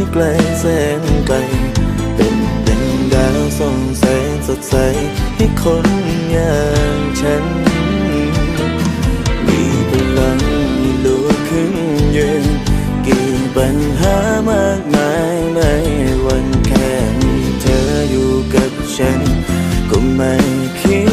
ที่ไกลแสนไกล เป็นดังดาวส่องแสงสดใสให้คนอย่างฉัน มีพลังลุกขึ้นยืนกี่ปัญหามากมายไม่วันแค่มีเธออยู่กับฉัน ก็ไม่คิด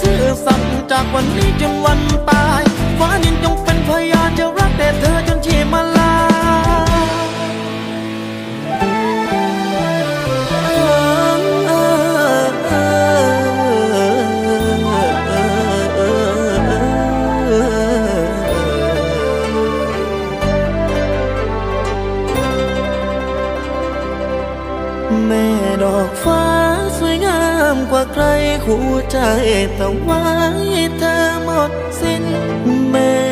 ซื่อสัตย์จากวันนี้จนวันตาย แม่ดอกฟ้าสวยงามกว่าใครหัวใจแต่ไว้เธอหมดสิ้นแม่